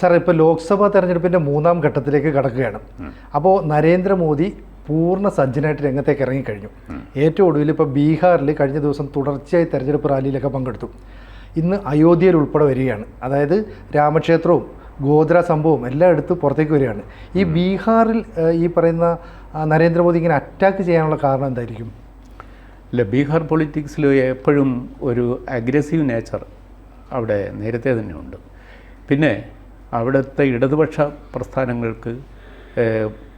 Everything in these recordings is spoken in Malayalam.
സാർ ഇപ്പോൾ ലോക്സഭാ തെരഞ്ഞെടുപ്പിന്റെ മൂന്നാം ഘട്ടത്തിലേക്ക് കടക്കുകയാണ്. അപ്പോൾ നരേന്ദ്രമോദി പൂർണ സജ്ജനായിട്ട് രംഗത്തേക്ക് ഇറങ്ങിക്കഴിഞ്ഞു. ഏറ്റവും ഒടുവിൽ ഇപ്പോൾ ബീഹാറിൽ കഴിഞ്ഞ ദിവസം തുടർച്ചയായി തെരഞ്ഞെടുപ്പ് റാലിയിലൊക്കെ പങ്കെടുത്തു. ഇന്ന് അയോധ്യയിൽ ഉൾപ്പെടെ വരികയാണ്. അതായത് രാമക്ഷേത്രവും ഗോദ്ര സംഭവം എല്ലാം എടുത്ത് പുറത്തേക്ക് വരികയാണ്. ഈ ബീഹാറിൽ ഈ പറയുന്ന നരേന്ദ്രമോദി ഇങ്ങനെ അറ്റാക്ക് ചെയ്യാനുള്ള കാരണം എന്തായിരിക്കും? ഇല്ല ബീഹാർ പൊളിറ്റിക്സിൽ എപ്പോഴും ഒരു അഗ്രസീവ് നേച്ചർ അവിടെ നേരത്തെ തന്നെ ഉണ്ട്. പിന്നെ അവിടുത്തെ ഇടതുപക്ഷ പ്രസ്ഥാനങ്ങൾക്ക്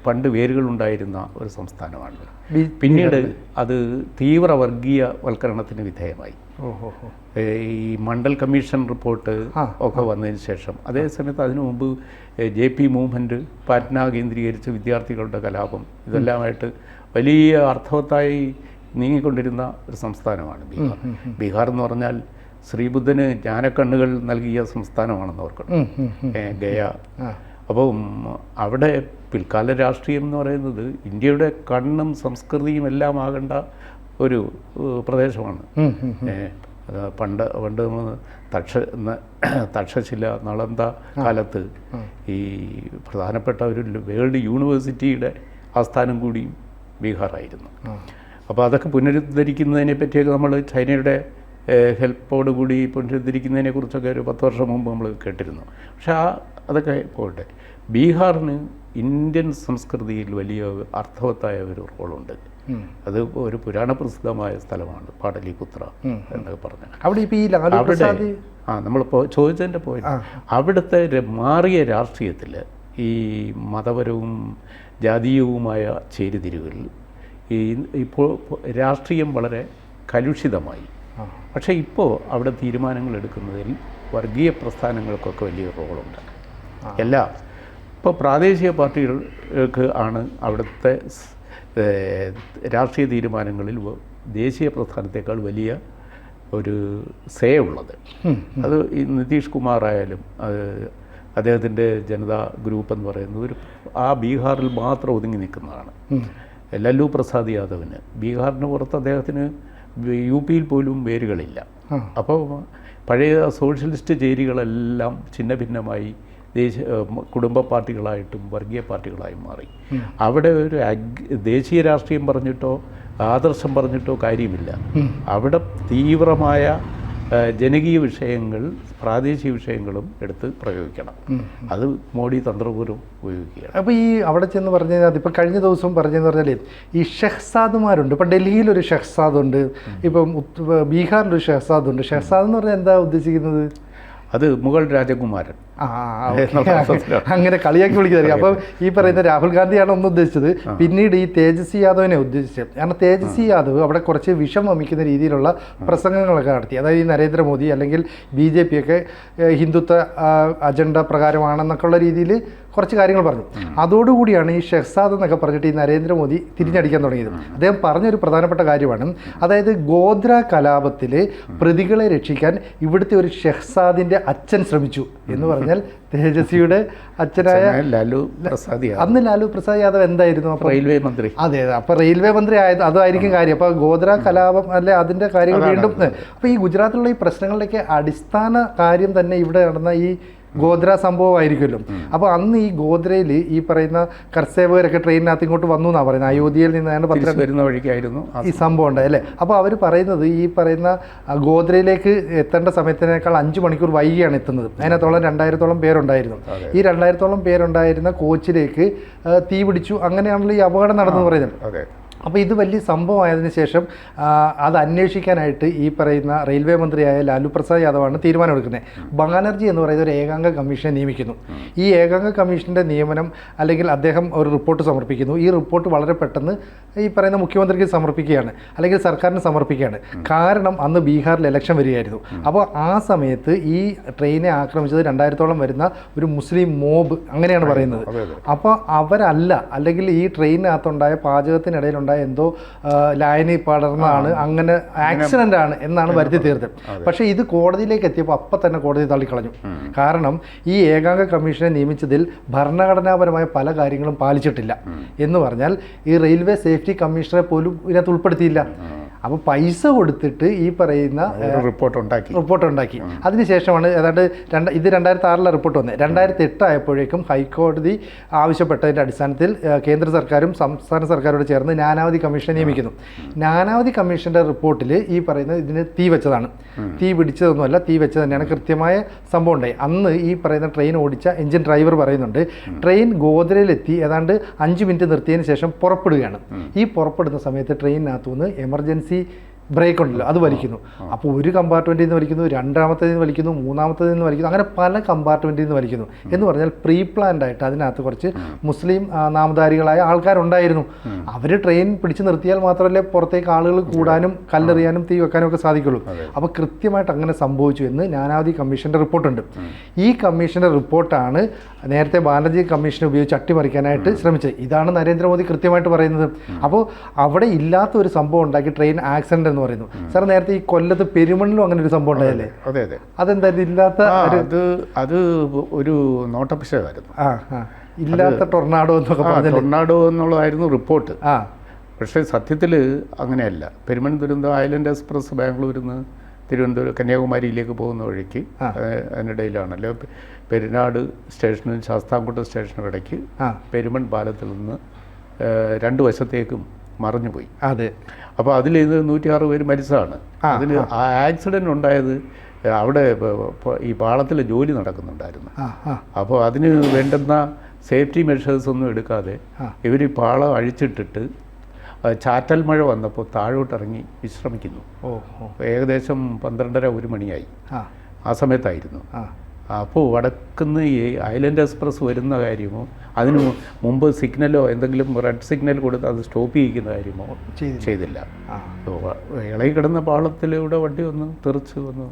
പണ്ട് വേരുകളുണ്ടായിരുന്ന ഒരു സംസ്ഥാനമാണ്. പിന്നീട് അത് തീവ്ര വർഗീയ വൽക്കരണത്തിന് വിധേയമായി ഈ മണ്ഡൽ കമ്മീഷൻ റിപ്പോർട്ട് ഒക്കെ വന്നതിന് ശേഷം അതേ സമയത്ത് അതിനു മുമ്പ് ജെ പി മൂവ്മെന്റ് പാറ്റ്ന കേന്ദ്രീകരിച്ച് വിദ്യാർത്ഥികളുടെ കലാപം ഇതെല്ലാമായിട്ട് വലിയ അർത്ഥവത്തായി നീങ്ങിക്കൊണ്ടിരുന്ന ഒരു സംസ്ഥാനമാണ് ബീഹാർ. ബീഹാർ എന്ന് പറഞ്ഞാൽ ശ്രീബുദ്ധന് ജ്ഞാനക്കണ്ണുകൾ നൽകിയ സംസ്ഥാനമാണെന്ന് ഓർക്കണം. ഗയ. അപ്പം അവിടെ പിൽക്കാല രാഷ്ട്രീയം എന്ന് പറയുന്നത് ഇന്ത്യയുടെ കണ്ണും സംസ്കൃതിയും എല്ലാം ആകേണ്ട ഒരു പ്രദേശമാണ്. പണ്ട് പണ്ട് തക്ഷ തക്ഷശില നളന്ത കാലത്ത് ഈ പ്രധാനപ്പെട്ട ഒരു വേൾഡ് യൂണിവേഴ്സിറ്റിയുടെ ആസ്ഥാനം കൂടിയും ബീഹാറായിരുന്നു. അപ്പോൾ അതൊക്കെ പുനരുദ്ധരിക്കുന്നതിനെ പറ്റിയൊക്കെ നമ്മൾ ചൈനയുടെ ഹെൽപ്പോട് കൂടി പുനരുദ്ധരിക്കുന്നതിനെ കുറിച്ചൊക്കെ ഒരു പത്ത് വർഷം മുമ്പ് നമ്മൾ കേട്ടിരുന്നു. പക്ഷേ ആ അതൊക്കെ പോകട്ടെ ബീഹാറിന് ഇന്ത്യൻ സംസ്കൃതിയിൽ വലിയ അർത്ഥവത്തായ ഒരു റോളുണ്ട്. അത് ഒരു പുരാണ പ്രസിദ്ധമായ സ്ഥലമാണ് പാടലിപുത്ര എന്നൊക്കെ പറഞ്ഞ. അവിടെ ഇപ്പോൾ ഈ അവിടെ ആ നമ്മളിപ്പോൾ ചോദിച്ചതിന്റെ പോയിന്റ് അവിടുത്തെ മാറിയ രാഷ്ട്രീയത്തിൽ ഈ മതപരവും ജാതീയവുമായ ചേരിതിരിവുകളിൽ ഈ ഇപ്പോൾ രാഷ്ട്രീയം വളരെ കലുഷിതമായി. പക്ഷേ ഇപ്പോൾ അവിടെ തീരുമാനങ്ങൾ എടുക്കുന്നതിൽ വർഗീയ പ്രസ്ഥാനങ്ങൾക്കൊക്കെ വലിയ റോളുണ്ട്. എല്ലാ ഇപ്പോൾ പ്രാദേശിക പാർട്ടികൾക്ക് ആണ് അവിടുത്തെ രാഷ്ട്രീയ തീരുമാനങ്ങളിൽ ദേശീയ പ്രസ്ഥാനത്തേക്കാൾ വലിയ ഒരു സേ ഉള്ളത് അത് ഈ നിതീഷ് കുമാർ ആയാലും അത് അദ്ദേഹത്തിന്റെ ജനതാ ഗ്രൂപ്പ് എന്ന് പറയുന്നത് ഒരു ആ ബീഹാറിൽ മാത്രം ഒതുങ്ങി നിൽക്കുന്നതാണ്. ലല്ലു പ്രസാദ് യാദവിന്. ബീഹാറിന് പുറത്ത് അദ്ദേഹത്തിന് യു പിയിൽ പോലും വേരുകളില്ല. അപ്പോൾ പഴയ സോഷ്യലിസ്റ്റ് ചേരികളെല്ലാം ഛിന്ന ഭിന്നമായി ദേശീയ കുടുംബ പാർട്ടികളായിട്ടും വർഗീയ പാർട്ടികളായും മാറി. അവിടെ ഒരു ദേശീയ രാഷ്ട്രീയം പറഞ്ഞിട്ടോ ആദർശം പറഞ്ഞിട്ടോ കാര്യമില്ല. അവിടെ തീവ്രമായ ജനകീയ വിഷയങ്ങൾ പ്രാദേശിക വിഷയങ്ങളും എടുത്ത് പ്രയോഗിക്കണം. അത് മോഡി തന്ത്രപൂർവം ഉപയോഗിക്കുകയാണ്. അപ്പോൾ ഈ അവിടെ ചെന്ന് പറഞ്ഞു കഴിഞ്ഞാൽ ഇപ്പം കഴിഞ്ഞ ദിവസം പറഞ്ഞെന്ന് പറഞ്ഞാൽ ഈ ഷെഹ്സാദുമാരുണ്ട്. ഇപ്പം ഡൽഹിയിലൊരു ഷെഹ്സാദ് ഉണ്ട് ഇപ്പം ബീഹാറിലൊരു ഷെഹ്സാദുണ്ട്. ഷെഹ്സാദ് എന്ന് പറഞ്ഞാൽ എന്താ ഉദ്ദേശിക്കുന്നത്? അത് മുഗൾ രാജകുമാരൻ. അങ്ങനെ കളിയാക്കി വിളിക്കുന്നത് അപ്പം ഈ പറയുന്ന രാഹുൽ ഗാന്ധിയാണ് ഒന്ന് ഉദ്ദേശിച്ചത് പിന്നീട് ഈ തേജസ്വി യാദവിനെ ഉദ്ദേശിച്ചത്. കാരണം തേജസ്വി യാദവ് അവിടെ കുറച്ച് വിഷം വമിക്കുന്ന രീതിയിലുള്ള പ്രസംഗങ്ങളൊക്കെ നടത്തി. അതായത് ഈ നരേന്ദ്രമോദി അല്ലെങ്കിൽ ബി ജെ പി ഒക്കെ ഹിന്ദുത്വ അജണ്ട പ്രകാരമാണെന്നൊക്കെ ഉള്ള രീതിയിൽ കുറച്ച് കാര്യങ്ങൾ പറഞ്ഞു. അതോടുകൂടിയാണ് ഈ ഷെഹ്സാദ് എന്നൊക്കെ പറഞ്ഞിട്ട് ഈ നരേന്ദ്രമോദി തിരിഞ്ഞടിക്കാൻ തുടങ്ങിയത്. അദ്ദേഹം പറഞ്ഞൊരു പ്രധാനപ്പെട്ട കാര്യമാണ്. അതായത് ഗോദ്ര കലാപത്തിൽ പ്രതികളെ രക്ഷിക്കാൻ ഇവിടുത്തെ ഒരു ഷെഹ്സാദിന്റെ അച്ഛൻ ശ്രമിച്ചു എന്ന് പറഞ്ഞാൽ തേജസ്വിയുടെ അച്ഛനായ ലാലു പ്രസാദ് അന്ന് ലാലു പ്രസാദ് യാദവ് എന്തായിരുന്നു? റെയിൽവേ മന്ത്രി. അതെ അതെ. അപ്പോൾ റെയിൽവേ മന്ത്രി ആയത് അതായിരിക്കും കാര്യം. അപ്പോൾ ഗോദ്ര കലാപം അല്ലെ അതിന്റെ കാര്യങ്ങൾ വീണ്ടും അപ്പോൾ ഈ ഗുജറാത്തിലുള്ള ഈ പ്രശ്നങ്ങളുടെയൊക്കെ അടിസ്ഥാന കാര്യം തന്നെ ഇവിടെ നടന്ന ഈ ഗോദ്ര സംഭവമായിരിക്കുമല്ലോ. അപ്പോൾ അന്ന് ഈ ഗോദ്രയിൽ ഈ പറയുന്ന കർസേവകരൊക്കെ ട്രെയിനിനകത്ത് ഇങ്ങോട്ട് വന്നു എന്നാണ് പറയുന്നത്? അയോധ്യയിൽ നിന്നാണ് പത്ര വരുന്ന വഴിക്കായിരുന്നു ഈ സംഭവം ഉണ്ട് അല്ലേ? അപ്പോൾ അവർ പറയുന്നത് ഈ പറയുന്ന ഗോദ്രയിലേക്ക് എത്തേണ്ട സമയത്തിനേക്കാൾ അഞ്ച് മണിക്കൂർ വൈകിയാണ് എത്തുന്നത്. അതിനകത്തോളം രണ്ടായിരത്തോളം പേരുണ്ടായിരുന്നു. ഈ രണ്ടായിരത്തോളം പേരുണ്ടായിരുന്ന കോച്ചിലേക്ക് തീ പിടിച്ചു അങ്ങനെയാണല്ലോ ഈ അപകടം നടന്നു പറയുന്നത്. അപ്പോൾ ഇത് വലിയ സംഭവമായതിനു ശേഷം അത് അന്വേഷിക്കാനായിട്ട് ഈ പറയുന്ന റെയിൽവേ മന്ത്രിയായ ലാലു പ്രസാദ് യാദവാണ് തീരുമാനമെടുക്കുന്നത് ബാനർജി എന്ന് പറയുന്ന ഒരു ഏകാംഗ കമ്മീഷനെ നിയമിക്കുന്നു. ഈ ഏകാംഗ കമ്മീഷന്റെ നിയമനം അല്ലെങ്കിൽ അദ്ദേഹം ഒരു റിപ്പോർട്ട് സമർപ്പിക്കുന്നു. ഈ റിപ്പോർട്ട് വളരെ പെട്ടെന്ന് ഈ പറയുന്ന മുഖ്യമന്ത്രിക്ക് സമർപ്പിക്കുകയാണ്. അല്ലെങ്കിൽ സർക്കാരിന് സമർപ്പിക്കുകയാണ്. കാരണം അന്ന് ബീഹാറിൽ ഇലക്ഷൻ വരികയായിരുന്നു. അപ്പോൾ ആ സമയത്ത് ഈ ട്രെയിനെ ആക്രമിച്ചത് രണ്ടായിരത്തോളം വരുന്ന ഒരു മുസ്ലിം മോബ് അങ്ങനെയാണ് പറയുന്നത്. അപ്പോൾ അവരല്ല അല്ലെങ്കിൽ ഈ ട്രെയിനിനകത്തുണ്ടായ പാചകത്തിനിടയിലുണ്ടായ എന്തോ ആ, ലായനി പടർന്നാണ് അങ്ങനെ ആക്സിഡന്റ് ആണ് എന്നാണ് വരുത്തി തീർത്തത്. പക്ഷേ ഇത് കോടതിയിലേക്ക് എത്തിയപ്പോൾ അപ്പം തന്നെ കോടതി തള്ളിക്കളഞ്ഞു. കാരണം ഈ ഏകാംഗ കമ്മീഷനെ നിയമിച്ചതിൽ ഭരണഘടനാപരമായ പല കാര്യങ്ങളും പാലിച്ചിട്ടില്ല. എന്ന് പറഞ്ഞാൽ ഈ റെയിൽവേ സേഫ്റ്റി കമ്മീഷണറെ പോലും ഇതിനകത്ത് ഉൾപ്പെടുത്തിയില്ല. അപ്പോൾ പൈസ കൊടുത്തിട്ട് ഈ പറയുന്ന റിപ്പോർട്ട് ഉണ്ടാക്കി റിപ്പോർട്ട് ഉണ്ടാക്കി അതിനുശേഷമാണ് ഏതാണ്ട് രണ്ട് ഇത് രണ്ടായിരത്തി ആറിലെ റിപ്പോർട്ട് വന്നത്. രണ്ടായിരത്തി എട്ട് ആയപ്പോഴേക്കും ഹൈക്കോടതി ആവശ്യപ്പെട്ടതിന്റെ അടിസ്ഥാനത്തിൽ കേന്ദ്ര സർക്കാരും സംസ്ഥാന സർക്കാരോട് ചേർന്ന് നാനാവധി കമ്മീഷൻ നിയമിക്കുന്നു. നാനാവധി കമ്മീഷന്റെ റിപ്പോർട്ടിൽ ഈ പറയുന്ന ഇതിന് തീ വെച്ചതാണ്. തീ പിടിച്ചതൊന്നുമല്ല തീ വെച്ചത് തന്നെയാണ്. കൃത്യമായ സംഭവം ഉണ്ടായി. അന്ന് ഈ പറയുന്ന ട്രെയിൻ ഓടിച്ച എഞ്ചിൻ ഡ്രൈവർ പറയുന്നുണ്ട് ട്രെയിൻ ഗോദ്രയിലെത്തി ഏതാണ്ട് അഞ്ച് മിനിറ്റ് നിർത്തിയതിന് ശേഷം പുറപ്പെടുകയാണ്. ഈ പുറപ്പെടുന്ന സമയത്ത് ട്രെയിനിനകത്തുനിന്ന് എമർജൻസി c'est ബ്രേക്ക് ഉണ്ടല്ലോ അത് വലിക്കുന്നു. അപ്പോൾ ഒരു കമ്പാർട്ട്മെന്റിൽ നിന്ന് വലിക്കുന്നു രണ്ടാമത്തേതിൽ നിന്ന് വലിക്കുന്നു മൂന്നാമത്തേതിൽ നിന്ന് വലിക്കുന്നു അങ്ങനെ പല കമ്പാർട്ട്മെന്റിൽ നിന്ന് വലിക്കുന്നു എന്ന് പറഞ്ഞാൽ പ്രീ പ്ലാൻഡ് ആയിട്ട് അതിനകത്ത് കുറച്ച് മുസ്ലിം നാമധാരികളായ ആൾക്കാരുണ്ടായിരുന്നു. അവർ ട്രെയിൻ പിടിച്ചു നിർത്തിയാൽ മാത്രമല്ലേ പുറത്തേക്ക് ആളുകൾ കൂടാനും കല്ലെറിയാനും തീ വെക്കാനും ഒക്കെ സാധിക്കുള്ളൂ. അപ്പോൾ കൃത്യമായിട്ട് അങ്ങനെ സംഭവിച്ചു എന്ന് ഞാനാവധി കമ്മീഷന്റെ റിപ്പോർട്ടുണ്ട്. ഈ കമ്മീഷന്റെ റിപ്പോർട്ടാണ് നേരത്തെ ബാനർജി കമ്മീഷൻ ഉപയോഗിച്ച് അട്ടിമറിക്കാനായിട്ട് ശ്രമിച്ചത്. ഇതാണ് നരേന്ദ്രമോദി കൃത്യമായിട്ട് പറയുന്നത്. അപ്പോൾ അവിടെ ഇല്ലാത്ത ഒരു സംഭവം ഉണ്ടാക്കി ട്രെയിൻ ആക്സിഡന്റ് എന്ന് പറയുന്നു. സാർ നേരത്തെ ഈ കൊല്ലത്ത് പെരുമണ്ണിലും അങ്ങനെ ഒരു സംഭവം ഉണ്ടായല്ലേ? അതെ അതെ അതെന്തായാലും ഇല്ലാത്ത അത് അത് ഒരു നോട്ടപ്പിശകായിരുന്നു. ഇല്ലാത്ത ടൊർണാഡോ എന്നൊക്കെ പറഞ്ഞു ടൊർണാഡോ എന്നുള്ളതായിരുന്നു റിപ്പോർട്ട്. ആ. പക്ഷേ സത്യത്തിൽ അങ്ങനെയല്ല. പെരുമൺ ദുരന്തം ഐലൻഡ് എക്സ്പ്രസ് ബാംഗ്ലൂരിൽ നിന്ന് തിരുവനന്തപുരം കന്യാകുമാരിയിലേക്ക് പോകുന്ന വഴിക്ക് അതിനിടയിലാണല്ലോ പെരുനാട് പെരുന്നാട് സ്റ്റേഷനും ശാസ്താംകോട്ട സ്റ്റേഷനും ഇടയ്ക്ക് പെരുമൺ പാലത്തിൽ നിന്ന് രണ്ട് വശത്തേക്കും മറിഞ്ഞുപോയി. അതെ. അപ്പോൾ അതിൽ ഇത് നൂറ്റി ആറ് പേര് മരിച്ചതാണ്. അതിന് ആ. ആക്സിഡന്റ് ഉണ്ടായത് അവിടെ ഈ പാളത്തിൽ ജോലി നടക്കുന്നുണ്ടായിരുന്നു. അപ്പോൾ അതിന് വേണ്ടുന്ന സേഫ്റ്റി മെഷേഴ്സ് ഒന്നും എടുക്കാതെ. ഇവർ ഈ പാളം അഴിച്ചിട്ടിട്ട് ചാറ്റൽ മഴ വന്നപ്പോൾ താഴോട്ടിറങ്ങി വിശ്രമിക്കുന്നു. ഏകദേശം പന്ത്രണ്ടര ഒരു മണിയായി. ആ. സമയത്തായിരുന്നു. അപ്പോൾ വടക്കുന്ന് ഈ ഐലൻഡ് എക്സ്പ്രസ് വരുന്ന കാര്യമോ? അതിന് മുമ്പ് സിഗ്നലോ എന്തെങ്കിലും റെഡ് സിഗ്നൽ കൊടുത്ത് അത് സ്റ്റോപ്പ് ചെയ്യിക്കുന്ന കാര്യമോ? ചെയ്തില്ല. ഇളകി കിടന്ന പാളത്തിലൂടെ വണ്ടി ഒന്ന് തെറിച്ച് വന്നു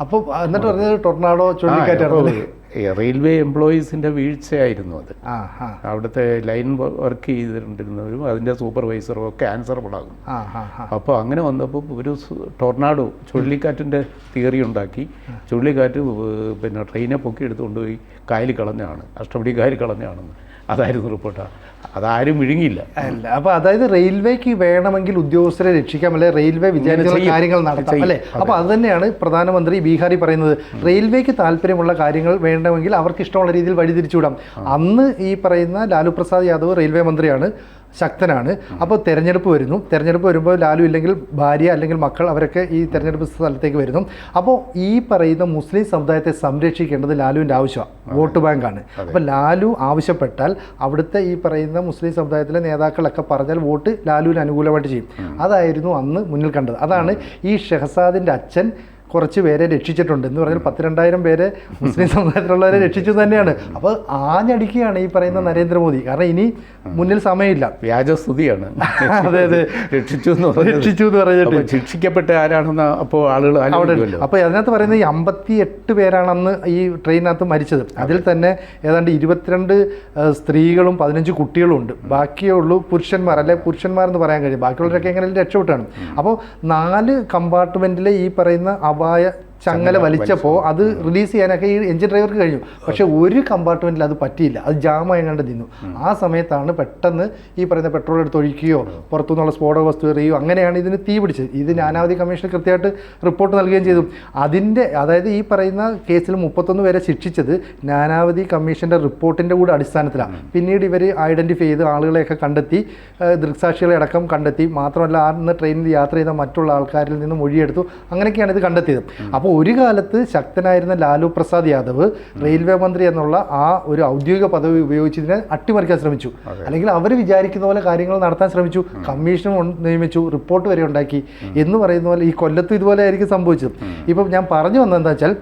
അപ്പോൾ എന്നിട്ട് പറഞ്ഞത് ടൊർണാഡോ ചുഴലിക്കാറ്റായിരുന്നു ഈ റെയിൽവേ എംപ്ലോയീസിന്റെ വീഴ്ചയായിരുന്നു അത്. അവിടുത്തെ ലൈൻ വർക്ക് ചെയ്തിട്ടുണ്ടിരുന്നവരും അതിന്റെ സൂപ്പർവൈസറും ഒക്കെ ആൻസറബിൾ ആകും. ആ ആ ആ. അപ്പോൾ അങ്ങനെ വന്നപ്പോൾ ഒരു ടൊർണാഡോ ചുഴലിക്കാറ്റിന്റെ തിയറി ഉണ്ടാക്കി. ചുഴലിക്കാറ്റ് പിന്നെ ട്രെയിനെ പൊക്കി എടുത്തുകൊണ്ട് പോയി കായലിൽ കളഞ്ഞാണ് അഷ്ടപടി കായലിൽ കളഞ്ഞാണെന്ന് അതായിരുന്നു റിപ്പോർട്ട്. അതാരും വിഴുങ്ങിയില്ല. അല്ല അപ്പൊ അതായത് റെയിൽവേക്ക് വേണമെങ്കിൽ ഉദ്യോഗസ്ഥരെ രക്ഷിക്കാം അല്ലെ? റെയിൽവേ വിചാരിച്ചുള്ള കാര്യങ്ങൾ നടത്താം. അല്ലെ? അപ്പൊ അത് തന്നെയാണ് പ്രധാനമന്ത്രി ബീഹാറിൽ പറയുന്നത്. റെയിൽവേക്ക് താല്പര്യമുള്ള കാര്യങ്ങൾ വേണമെങ്കിൽ അവർക്ക് ഇഷ്ടമുള്ള രീതിയിൽ വഴിതിരിച്ചുവിടാം. അന്ന് ഈ പറയുന്ന ലാലു പ്രസാദ് യാദവ് റെയിൽവേ മന്ത്രിയാണ്. ശക്തനാണ്. അപ്പോൾ തെരഞ്ഞെടുപ്പ് വരുന്നു. തെരഞ്ഞെടുപ്പ് വരുമ്പോൾ ലാലു ഇല്ലെങ്കിൽ ഭാര്യ അല്ലെങ്കിൽ മക്കൾ അവരൊക്കെ ഈ തെരഞ്ഞെടുപ്പ് സ്ഥലത്തേക്ക് വരുന്നു. അപ്പോൾ ഈ പറയുന്ന മുസ്ലിം സമുദായത്തെ സംരക്ഷിക്കേണ്ടത് ലാലുവിന്റെ ആവശ്യമാണ്. വോട്ട് ബാങ്കാണ്. അപ്പോൾ ലാലു ആവശ്യപ്പെട്ടാൽ അവിടുത്തെ ഈ പറയുന്ന മുസ്ലിം സമുദായത്തിലെ നേതാക്കളൊക്കെ പറഞ്ഞാൽ വോട്ട് ലാലുവിന് അനുകൂലമായിട്ട് ചെയ്യും. അതായിരുന്നു അന്ന് മുന്നിൽ കണ്ടത്. അതാണ് ഈ ഷെഹസാദിന്റെ അച്ഛൻ കുറച്ച് പേരെ രക്ഷിച്ചിട്ടുണ്ട്. എന്ന് പറഞ്ഞാൽ പത്തിരണ്ടായിരം പേരെ മുസ്ലിം സമുദായത്തിലുള്ളവരെ രക്ഷിച്ചു തന്നെയാണ്. അപ്പോൾ ആഞ്ഞടിക്കുകയാണ് ഈ പറയുന്ന നരേന്ദ്രമോദി. കാരണം ഇനി മുന്നിൽ സമയമില്ല. വ്യാജസ്തുതിയാണ്. അതെ, അതെ. രക്ഷിച്ചു എന്ന് രക്ഷിച്ചു എന്ന് പറഞ്ഞിട്ട്. ശിക്ഷിക്കപ്പെട്ട ആരാണെന്ന് അപ്പോൾ ആളുകൾ അവിടെ അപ്പോൾ അതിനകത്ത് പറയുന്നത് ഈ അമ്പത്തി എട്ട് പേരാണെന്ന് ഈ ട്രെയിനകത്ത് മരിച്ചത്. അതിൽ തന്നെ ഏതാണ്ട് ഇരുപത്തിരണ്ട് സ്ത്രീകളും പതിനഞ്ച് കുട്ടികളും ഉണ്ട്. ബാക്കിയേ ഉള്ളൂ പുരുഷന്മാർ. അല്ലെ പുരുഷന്മാരെന്ന് പറയാൻ കഴിയും. ബാക്കിയുള്ളവരൊക്കെ എങ്ങനെ രക്ഷപ്പെട്ടാണ്. അപ്പോൾ നാല് കമ്പാർട്ട്മെന്റിലെ ഈ പറയുന്ന അപായ ചങ്ങല വലിച്ചപ്പോൾ അത് റിലീസ് ചെയ്യാനൊക്കെ ഈ എഞ്ചിൻ ഡ്രൈവർക്ക് കഴിഞ്ഞു. പക്ഷെ ഒരു കമ്പാർട്ട്മെന്റിൽ അത് പറ്റിയില്ല. അത് ജാമായി കണ്ട് നിന്നു ആ സമയത്താണ് പെട്ടെന്ന് ഈ പറയുന്ന പെട്രോൾ എടുത്ത് ഒഴിക്കുകയോ പുറത്തുനിന്നുള്ള സ്ഫോടക വസ്തു എറിയുകയോ അങ്ങനെയാണ് ഇതിന് തീ പിടിച്ചത്. ഇത് നാനാവധി കമ്മീഷൻ കൃത്യമായിട്ട് റിപ്പോർട്ട് നൽകുകയും ചെയ്തു. അതിന്റെ അതായത് ഈ പറയുന്ന കേസിൽ മുപ്പത്തൊന്ന് പേരെ ശിക്ഷിച്ചത് നാനാവധി കമ്മീഷന്റെ റിപ്പോർട്ടിന്റെ കൂടെ അടിസ്ഥാനത്തിലാണ്. പിന്നീട് ഇവർ ഐഡന്റിഫൈ ചെയ്ത് ആളുകളെയൊക്കെ കണ്ടെത്തി ദൃക്സാക്ഷികളെ അടക്കം കണ്ടെത്തി. മാത്രമല്ല അന്ന് ട്രെയിനിൽ യാത്ര ചെയ്ത മറ്റുള്ള ആൾക്കാരിൽ നിന്ന് മൊഴിയെടുത്തു. അങ്ങനെയൊക്കെയാണ് ഇത് കണ്ടെത്തിയത്. അപ്പോൾ ഒരു കാലത്ത് ശക്തനായിരുന്ന ലാലു പ്രസാദ് യാദവ് റെയിൽവേ മന്ത്രി എന്നുള്ള ആ ഒരു ഔദ്യോഗിക പദവി ഉപയോഗിച്ചതിനെ അട്ടിമറിക്കാൻ ശ്രമിച്ചു. അല്ലെങ്കിൽ അവർ വിചാരിക്കുന്ന പോലെ കാര്യങ്ങൾ നടത്താൻ ശ്രമിച്ചു കമ്മീഷനും നിയമിച്ചു റിപ്പോർട്ട് വരെ ഉണ്ടാക്കി. എന്ന് പറയുന്ന പോലെ ഈ കൊല്ലത്തും ഇതുപോലെ ആയിരിക്കും സംഭവിച്ചത്. ഇപ്പം ഞാൻ പറഞ്ഞു വന്നത് എന്താ വെച്ചാൽ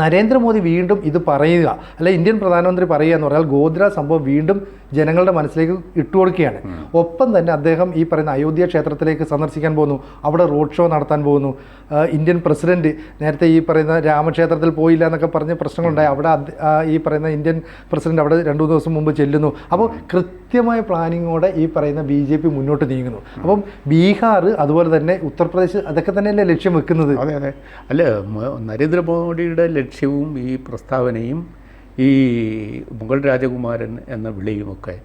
നരേന്ദ്രമോദി വീണ്ടും ഇത് പറയുക അല്ലെ ഇന്ത്യൻ പ്രധാനമന്ത്രി പറയുക എന്ന് പറഞ്ഞാൽ ഗോദ്ര സംഭവം വീണ്ടും ജനങ്ങളുടെ മനസ്സിലേക്ക് ഇട്ടുകൊടുക്കുകയാണ് ഒപ്പം തന്നെ അദ്ദേഹം ഈ പറയുന്ന അയോധ്യ ക്ഷേത്രത്തിലേക്ക് സന്ദർശിക്കാൻ പോകുന്നു അവിടെ റോഡ് ഷോ നടത്താൻ പോകുന്നു. ഇന്ത്യൻ പ്രസിഡന്റ് നേരത്തെ ഈ പറയുന്ന രാമക്ഷേത്രത്തിൽ പോയില്ല എന്നൊക്കെ പറഞ്ഞ് പ്രശ്നങ്ങളുണ്ടായി. അവിടെ ഈ പറയുന്ന ഇന്ത്യൻ പ്രസിഡന്റ് അവിടെ രണ്ടു ദിവസം മുമ്പ് ചെല്ലുന്നു. അപ്പോൾ കൃത്യമായ പ്ലാനിങ്ങോടെ ഈ പറയുന്ന ബി ജെ പി മുന്നോട്ട് നീങ്ങുന്നു. അപ്പം ബീഹാർ അതുപോലെ തന്നെ ഉത്തർപ്രദേശ് അതൊക്കെ തന്നെയല്ലേ ലക്ഷ്യം വെക്കുന്നത്? അതെ അതെ. അല്ല നരേന്ദ്രമോദിയുടെ ലക്ഷ്യവും ഈ പ്രസ്താവനയും ഈ മുഗൾ രാജകുമാരൻ എന്ന വിളിയുമൊക്കെ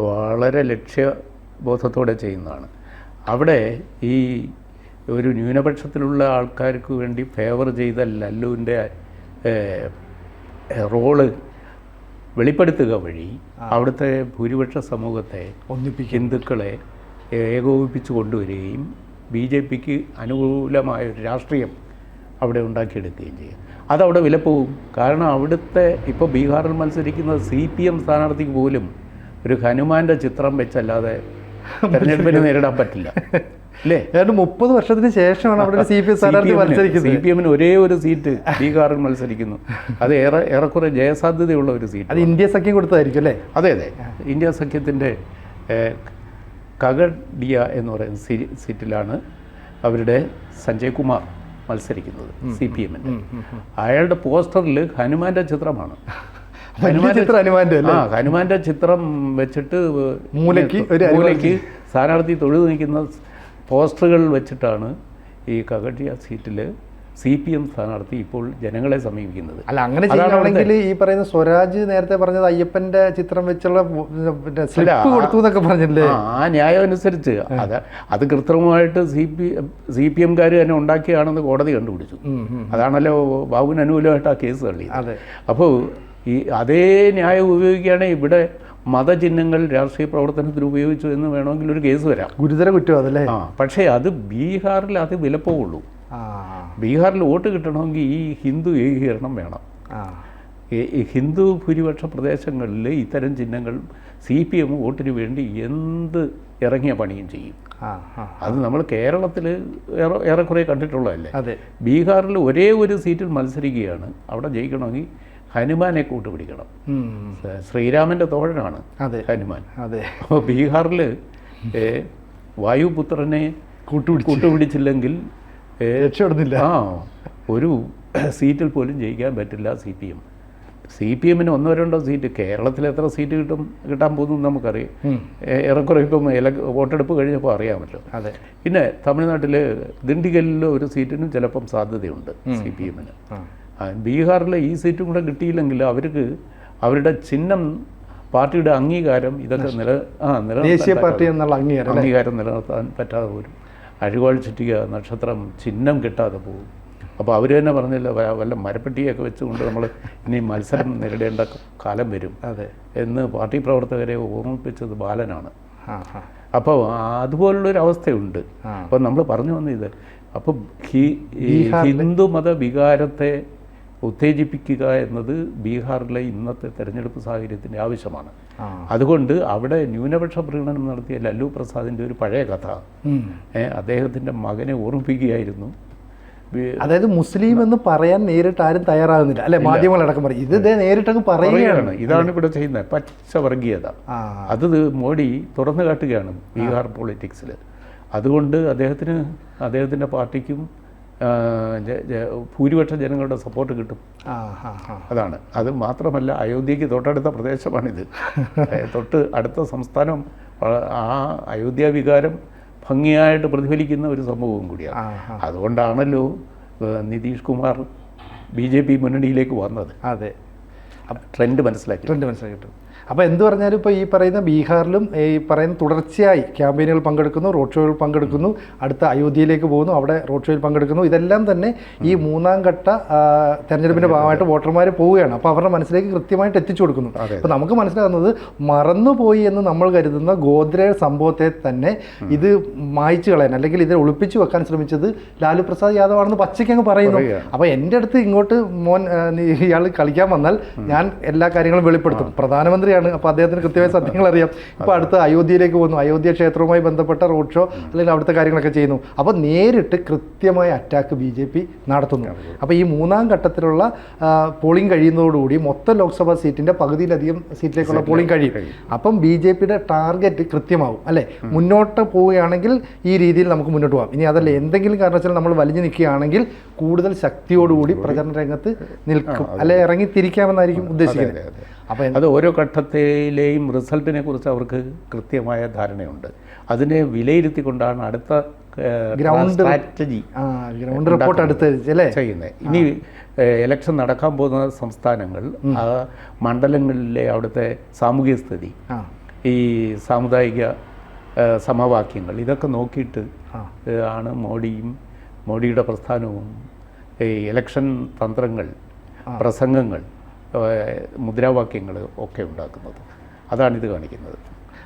വളരെ ലക്ഷ്യബോധത്തോടെ ചെയ്യുന്നതാണ്. അവിടെ ഈ ഒരു ന്യൂനപക്ഷത്തിലുള്ള ആൾക്കാർക്ക് വേണ്ടി ഫേവർ ചെയ്ത ലല്ലുവിന്റെ റോൾ വെളിപ്പെടുത്തുക വഴി അവിടുത്തെ ഭൂരിപക്ഷ സമൂഹത്തെ ഒന്നിപ്പിക്കും. ഹിന്ദുക്കളെ ഏകോപിപ്പിച്ച് കൊണ്ടുവരികയും ബി ജെ പിക്ക് അനുകൂലമായ ഒരു രാഷ്ട്രീയം അവിടെ ഉണ്ടാക്കിയെടുക്കുകയും ചെയ്യും. അതവിടെ വിലപ്പോവും. കാരണം അവിടുത്തെ ഇപ്പോൾ ബീഹാറിൽ മത്സരിക്കുന്ന സി പി എം സ്ഥാനാർത്ഥിക്ക് പോലും ഒരു ഹനുമാന്റെ ചിത്രം വെച്ചല്ലാതെ തെരഞ്ഞെടുപ്പിനെ നേരിടാൻ പറ്റില്ല. അല്ലേ? ഏതാണ്ട് മുപ്പത് വർഷത്തിന് ശേഷമാണ് അവിടെ സി പി എം സ്ഥാനാർത്ഥി മത്സരിക്കുന്നത്. സി പി എമ്മിന് ഒരേ ഒരു സീറ്റ് ബീഹാറിൽ മത്സരിക്കുന്നു. അത് ഏറെ ഏറെക്കുറെ ജയസാധ്യതയുള്ള ഒരു സീറ്റ്. അത് ഇന്ത്യ സഖ്യം കൊടുത്തതായിരിക്കും അല്ലേ? അതെ അതെ. ഇന്ത്യ സഖ്യത്തിന്റെ കഗഡിയ എന്ന് പറയുന്ന സീറ്റിലാണ് അവരുടെ സഞ്ജയ് കുമാർ. മത്സരിക്കുന്നത് സി പി എമ്മിന്റെ. അയാളുടെ പോസ്റ്ററിൽ ഹനുമാന്റെ ചിത്രമാണ്. ഹനുമാന്റെ ആ ഹനുമാന്റെ ചിത്രം വെച്ചിട്ട് മൂലയ്ക്ക് മൂലയ്ക്ക് സ്ഥാനാർത്ഥി തൊഴുതു നിൽക്കുന്ന പോസ്റ്ററുകൾ വെച്ചിട്ടാണ് ഈ കകട്ടിയ സീറ്റിൽ സി പി എം സ്ഥാനാർത്ഥി ഇപ്പോൾ ജനങ്ങളെ സമീപിക്കുന്നത്. അല്ല അങ്ങനെ ചെയ്യുകയാണെങ്കിൽ ഈ പറയുന്ന സ്വരാജ് നേരത്തെ പറഞ്ഞത് അയ്യപ്പന്റെ ചിത്രം വെച്ചുള്ള സ്ലിപ്പ് കൊടുത്തു എന്നൊക്കെ പറഞ്ഞില്ലേ? ആ, ന്യായം അനുസരിച്ച് അത് അത് കൃത്രിമമായിട്ട് സി പി സി പി എംകാർ തന്നെ ഉണ്ടാക്കിയാണെന്ന് കോടതി കണ്ടുപിടിച്ചു. അതാണല്ലോ ബാബുവിന് അനുകൂലമായിട്ട് ആ കേസ് തള്ളിയത്. അപ്പോൾ ഈ അതേ ന്യായം ഉപയോഗിക്കുകയാണെങ്കിൽ ഇവിടെ മതചിഹ്നങ്ങൾ രാഷ്ട്രീയ പ്രവർത്തനത്തിന് ഉപയോഗിച്ചു എന്ന് വേണമെങ്കിൽ ഒരു കേസ് വരാം. ഗുരുതര കുറ്റം അതല്ലേ? ആ പക്ഷേ അത് ബീഹാറിൽ അത് വിലപ്പോവുള്ളൂ. ബീഹാറിൽ വോട്ട് കിട്ടണമെങ്കിൽ ഈ ഹിന്ദു ഏകീകരണം വേണം. ഹിന്ദു ഭൂരിപക്ഷ പ്രദേശങ്ങളിൽ ഇത്തരം ചിഹ്നങ്ങൾ സി പി എം വോട്ടിന് വേണ്ടി എന്ത് ഇറങ്ങിയ പണിയും ചെയ്യും. അത് നമ്മൾ കേരളത്തിൽ ഏറെ ഏറെക്കുറെ കണ്ടിട്ടുള്ളതല്ലേ? അതെ. ബീഹാറിൽ ഒരേ ഒരു സീറ്റിൽ മത്സരിക്കുകയാണ്. അവിടെ ജയിക്കണമെങ്കിൽ ഹനുമാനെ കൂട്ടുപിടിക്കണം ശ്രീരാമന്റെ ശ്രീരാമന്റെ തോഴനാണ് അതെ. ഹനുമാൻ. അതെ. അപ്പോൾ ബീഹാറിൽ വായുപുത്രനെ കൂട്ടുപിടി കൂട്ടുപിടിച്ചില്ലെങ്കിൽ രക്ഷപ്പെടുന്നില്ല. ആ ഒരു സീറ്റിൽ പോലും ജയിക്കാൻ പറ്റില്ല C P M. C P എമ്മിന് ഒന്നോ രണ്ടോ സീറ്റ് കേരളത്തിൽ എത്ര സീറ്റ് കിട്ടും കിട്ടാൻ പോകുന്നു നമുക്കറിയാം. ഏറെക്കുറെ ഇപ്പം ഇല വോട്ടെടുപ്പ് കഴിഞ്ഞപ്പോൾ അറിയാമല്ലോ. അതെ. പിന്നെ തമിഴ്നാട്ടിൽ ദിണ്ടിഗലിലെ ഒരു സീറ്റിനും ചിലപ്പം സാധ്യതയുണ്ട് സി പി എമ്മിന്. ബീഹാറിലെ ഈ സീറ്റും കൂടെ കിട്ടിയില്ലെങ്കിൽ അവർക്ക് അവരുടെ ചിഹ്നം പാർട്ടിയുടെ അംഗീകാരം ഇതൊക്കെ നില ആ നില ദേശീയ പാർട്ടി എന്നുള്ള അംഗീകാരം അംഗീകാരം നിലനിർത്താൻ പറ്റാതെ പോരും. അഴിവാൾ ചുറ്റിക നക്ഷത്രം ചിഹ്നം കിട്ടാതെ പോകും. അപ്പോൾ അവർ തന്നെ പറഞ്ഞില്ല വല്ല മരപ്പെട്ടിയൊക്കെ വെച്ചുകൊണ്ട് നമ്മൾ ഇനി മത്സരം നേരിടേണ്ട കാലം വരും. അതെ. എന്ന് പാർട്ടി പ്രവർത്തകരെ ഓർമ്മിപ്പിച്ചത് ബാലനാണ്. അപ്പോൾ അതുപോലുള്ളൊരു അവസ്ഥയുണ്ട്. അപ്പോൾ നമ്മൾ പറഞ്ഞു വന്ന ഇത്. അപ്പോൾ ഹിന്ദു ഹിന്ദുമത വികാരത്തെ ഉത്തേജിപ്പിക്കുക എന്നത് ബീഹാറിലെ ഇന്നത്തെ തെരഞ്ഞെടുപ്പ് സാഹചര്യത്തിന്റെ ആവശ്യമാണ്. അതുകൊണ്ട് അവിടെ ന്യൂനപക്ഷ പ്രകടനം നടത്തിയ ലല്ലു പ്രസാദിന്റെ ഒരു പഴയ കഥ. അദ്ദേഹത്തിന്റെ മകനെ ഓർമ്മിപ്പിക്കുകയായിരുന്നു. അതായത് മുസ്ലിം എന്ന് പറയാൻ നേരിട്ട് ആരും തയ്യാറാകുന്നില്ല. അല്ലെ? മാധ്യമങ്ങളടക്കം പറയും. ഇത് നേരിട്ടങ്ങ് പറയുകയാണ്. ഇതാണ് ഇവിടെ ചെയ്യുന്നത്. പച്ച വർഗീയത. അത് മോഡി തുറന്നു കാട്ടുകയാണ് ബീഹാർ പൊളിറ്റിക്സിൽ അതുകൊണ്ട് അദ്ദേഹത്തിന് അദ്ദേഹത്തിന്റെ പാർട്ടിക്കും ഭൂരിപക്ഷ ജനങ്ങളുടെ സപ്പോർട്ട് കിട്ടും. അതാണ്. അത് മാത്രമല്ല അയോധ്യയ്ക്ക് തൊട്ടടുത്ത പ്രദേശമാണിത്. തൊട്ട് അടുത്ത സംസ്ഥാനം ആ- അയോധ്യ വികാരം ഭംഗിയായിട്ട് പ്രതിഫലിക്കുന്ന ഒരു സംഭവവും കൂടിയാണ്. അതുകൊണ്ടാണല്ലോ Nitish Kumar B J P മുന്നണിയിലേക്ക് വന്നത്. അതെ. ട്രെൻഡ് മനസ്സിലാക്കി. ട്രെൻഡ് മനസ്സിലാക്കി. അപ്പോൾ എന്ത് പറഞ്ഞാലും ഇപ്പോൾ ഈ പറയുന്ന ബീഹാറിലും ഈ പറയുന്ന തുടർച്ചയായി ക്യാമ്പയിനുകൾ പങ്കെടുക്കുന്നു റോഡ് ഷോയിൽ പങ്കെടുക്കുന്നു അടുത്ത അയോധ്യയിലേക്ക് പോകുന്നു അവിടെ റോഡ് ഷോയിൽ പങ്കെടുക്കുന്നു. ഇതെല്ലാം തന്നെ ഈ മൂന്നാം ഘട്ട തെരഞ്ഞെടുപ്പിന്റെ ഭാഗമായിട്ട് വോട്ടർമാർ പോവുകയാണ്. അപ്പോൾ അവരുടെ മനസ്സിലേക്ക് കൃത്യമായിട്ട് എത്തിച്ചു കൊടുക്കുന്നു. അപ്പോൾ നമുക്ക് മനസ്സിലാകുന്നത് മറന്നുപോയി എന്ന് നമ്മൾ കരുതുന്ന ഗോദ്രേജ് സംഭവത്തെ തന്നെ ഇത് മായ്ച്ചു കളയാൻ അല്ലെങ്കിൽ ഇതിനെ ഒളിപ്പിച്ചു വെക്കാൻ ശ്രമിച്ചത് ലാലു പ്രസാദ് യാദവ് ആണെന്ന് പച്ചയ്ക്ക് അങ്ങ് പറയുന്നു അപ്പോൾ എന്റെ അടുത്ത് ഇങ്ങോട്ട് മോൻ ഇയാൾ കളിക്കാൻ വന്നാൽ ഞാൻ എല്ലാ കാര്യങ്ങളും വെളിപ്പെടുത്തും. പ്രധാനമന്ത്രിയാണ് അപ്പോൾ അദ്ദേഹത്തിന് കൃത്യമായ സത്യങ്ങൾ അറിയാം ഇപ്പോൾ അടുത്ത അയോധ്യയിലേക്ക് പോകുന്നു. അയോധ്യ ക്ഷേത്രവുമായി ബന്ധപ്പെട്ട റോഡ് ഷോ അല്ലെങ്കിൽ അവിടുത്തെ കാര്യങ്ങളൊക്കെ ചെയ്യുന്നു. അപ്പോൾ നേരിട്ട് കൃത്യമായ അറ്റാക്ക് ബി ജെ പി നടത്തുന്നു അപ്പോൾ ഈ മൂന്നാം ഘട്ടത്തിലുള്ള പോളിംഗ് കഴിയുന്നതോടുകൂടി മൊത്തം ലോക്സഭാ സീറ്റിന്റെ പകുതിയിലധികം സീറ്റിലേക്കുള്ള പോളിംഗ് കഴിയും. അപ്പം ബി ജെ പിയുടെ ടാർഗറ്റ് കൃത്യമാവും അല്ലേ? മുന്നോട്ട് പോവുകയാണെങ്കിൽ ഈ രീതിയിൽ നമുക്ക് മുന്നോട്ട് പോകാം ഇനി അതല്ല എന്തെങ്കിലും കാരണവശാൽ നമ്മൾ വലിഞ്ഞു നിൽക്കുകയാണെങ്കിൽ കൂടുതൽ ശക്തിയോടുകൂടി പ്രചരണ രംഗത്ത് നിൽക്കും. അല്ലെ ഇറങ്ങി തിരിക്കാമെന്നായിരിക്കും ഉദ്ദേശിക്കുന്നത്. അതെ, അതെ. അപ്പം അത് ഓരോ ഘട്ടത്തിലെയും റിസൾട്ടിനെ കുറിച്ച് അവർക്ക് കൃത്യമായ ധാരണയുണ്ട്. അതിനെ വിലയിരുത്തിക്കൊണ്ടാണ് അടുത്ത ഗ്രൗണ്ട് സ്ട്രാറ്റജി ഗ്രൗണ്ട് റിപ്പോർട്ട് അടുത്ത് അല്ലേ? ചെയ്യുന്നത്. ഇനി ഇലക്ഷൻ നടക്കാൻ പോകുന്ന സംസ്ഥാനങ്ങൾ ആ മണ്ഡലങ്ങളിലെ അവിടുത്തെ സാമൂഹിക സ്ഥിതി ഈ സാമുദായിക സമവാക്യങ്ങൾ ഇതൊക്കെ നോക്കിയിട്ട് ആണ് മോഡിയും മോഡിയുടെ പ്രസ്ഥാനവും ഈ ഇലക്ഷൻ തന്ത്രങ്ങൾ പ്രസംഗങ്ങൾ മുദ്രാവാക്യങ്ങൾ ഒക്കെ ഉണ്ടാക്കുന്നത്. അതാണിത് കാണിക്കുന്നത്.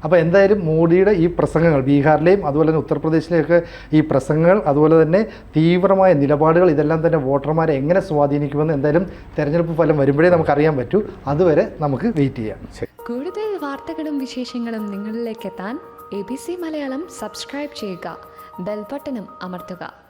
അപ്പോൾ എന്തായാലും മോഡിയുടെ ഈ പ്രസംഗങ്ങൾ ബീഹാറിലെയും അതുപോലെ തന്നെ ഉത്തർപ്രദേശിലെയൊക്കെ ഈ പ്രസംഗങ്ങൾ അതുപോലെ തന്നെ തീവ്രമായ നിലപാടുകൾ ഇതെല്ലാം തന്നെ വോട്ടർമാരെ എങ്ങനെ സ്വാധീനിക്കുമെന്ന് എന്തായാലും തെരഞ്ഞെടുപ്പ് ഫലം വരുമ്പോഴേ നമുക്കറിയാൻ പറ്റൂ. അതുവരെ നമുക്ക് വെയിറ്റ് ചെയ്യാം. കൂടുതൽ വാർത്തകളും വിശേഷങ്ങളും നിങ്ങളിലേക്ക് എത്താൻ A B C Malayalam subscribe ചെയ്യുക. ബെൽബട്ടനും അമർത്തുക.